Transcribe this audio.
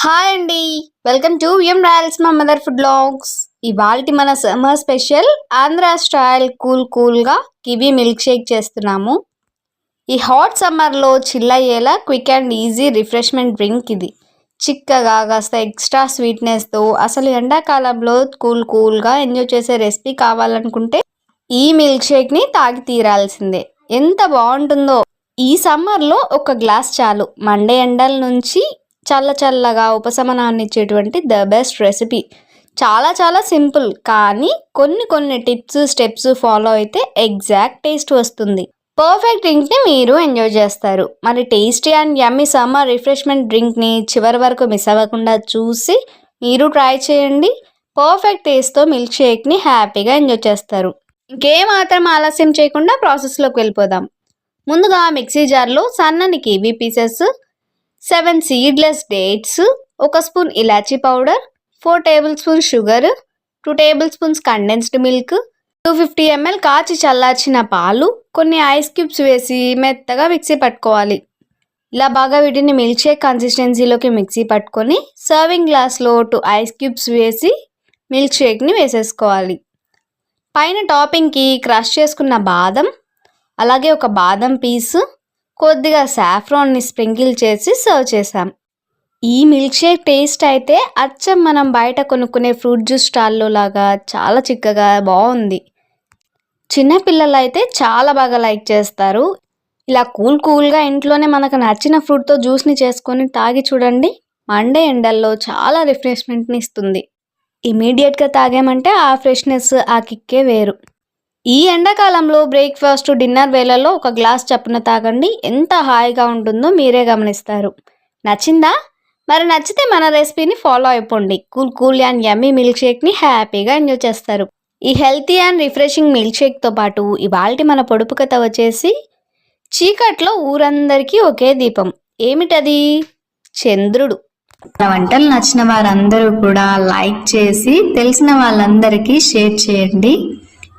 Hi అండి. Welcome to M Royals మా mother food blogs ఇవాళ మన summer special Andhra style cool కూల్గా కివీ మిల్క్ షేక్ చేస్తున్నాము. ఈ హాట్ సమ్మర్లో చిల్ అయ్యేలా quick and easy refreshment drink ఇది. చిక్కగా కాస్త ఎక్స్ట్రా స్వీట్నెస్తో అసలు ఎండాకాలంలో కూల్ కూల్గా ఎంజాయ్ చేసే రెసిపీ కావాలనుకుంటే ఈ మిల్క్ షేక్ని తాగి తీరాల్సిందే. ఎంత బాగుంటుందో. ఈ సమ్మర్లో ఒక గ్లాస్ చాలు. మండే ఎండల నుంచి చల్ల చల్లగా ఉపశమనాన్ని ఇచ్చేటువంటి ద బెస్ట్ రెసిపీ. చాలా చాలా సింపుల్ కానీ కొన్ని కొన్ని టిప్స్ స్టెప్స్ ఫాలో అయితే ఎగ్జాక్ట్ టేస్ట్ వస్తుంది. పర్ఫెక్ట్ డ్రింక్ని మీరు ఎంజాయ్ చేస్తారు. మరి tasty and yummy summer refreshment డ్రింక్ని చివరి వరకు మిస్ అవ్వకుండా చూసి మీరు ట్రై చేయండి. పర్ఫెక్ట్ టేస్ట్తో మిల్క్ షేక్ని హ్యాపీగా ఎంజాయ్ చేస్తారు. ఇంకేమాత్రం ఆలస్యం చేయకుండా ప్రాసెస్లోకి వెళ్ళిపోదాం. ముందుగా మిక్సీ జార్లో సన్నని kiwi pieces seven seedless dates ఒక స్పూన్ ఇలాచీ powder four table spoon sugar two table spoons condensed milk two fifty ML కాచి చల్లార్చిన పాలు కొన్ని ఐస్ క్యూబ్స్ వేసి మెత్తగా మిక్సీ పట్టుకోవాలి. ఇలా బాగా వీటిని మిల్క్ షేక్ కన్సిస్టెన్సీలోకి మిక్సీ పట్టుకొని సర్వింగ్ గ్లాస్లో టూ ఐస్ క్యూబ్స్ వేసి మిల్క్ షేక్ని వేసేసుకోవాలి. పైన టాపింగ్కి క్రష్ చేసుకున్న బాదం అలాగే ఒక బాదం పీసు కొద్దిగా సాఫ్రాన్ని స్ప్రింకిల్ చేసి సర్వ్ చేసాం ఈ మిల్క్ షేక్ టేస్ట్ అయితే అచ్చం మనం బయట కొనుక్కునే ఫ్రూట్ జ్యూస్ స్టాల్లో లాగా చాలా చిక్కగా బాగుంది. చిన్నపిల్లలు అయితే చాలా బాగా లైక్ చేస్తారు. ఇలా కూల్ కూల్గా ఇంట్లోనే మనకు నచ్చిన ఫ్రూట్తో జ్యూస్ని చేసుకొని తాగి చూడండి. మండే ఎండల్లో చాలా రిఫ్రెష్మెంట్ని ఇస్తుంది. ఇమీడియట్గా తాగామంటే ఆ ఫ్రెష్నెస్ ఆ కిక్కే వేరు. ఈ ఎండాకాలంలో బ్రేక్ఫాస్ట్ డిన్నర్ వేళల్లో ఒక గ్లాస్ చప్పున తాగండి. ఎంత హాయిగా ఉంటుందో మీరే గమనిస్తారు. నచ్చిందా? మరి నచ్చితే మన రెసిపీని ఫాలో అయిపోండి. Cool cool and yummy milk షేక్ని హ్యాపీగా ఎంజాయ్ చేస్తారు. ఈ హెల్తీ అండ్ రిఫ్రెషింగ్ మిల్క్ షేక్తో పాటు ఇవాల్టి మన పొడుపు కథ వచ్చేసి చీకట్లో ఊరందరికీ ఒకే దీపం. ఏమిటది? చంద్రుడు. నా వంటలు నచ్చిన వారందరూ కూడా లైక్ చేసి తెలిసిన వాళ్ళందరికీ షేర్ చేయండి.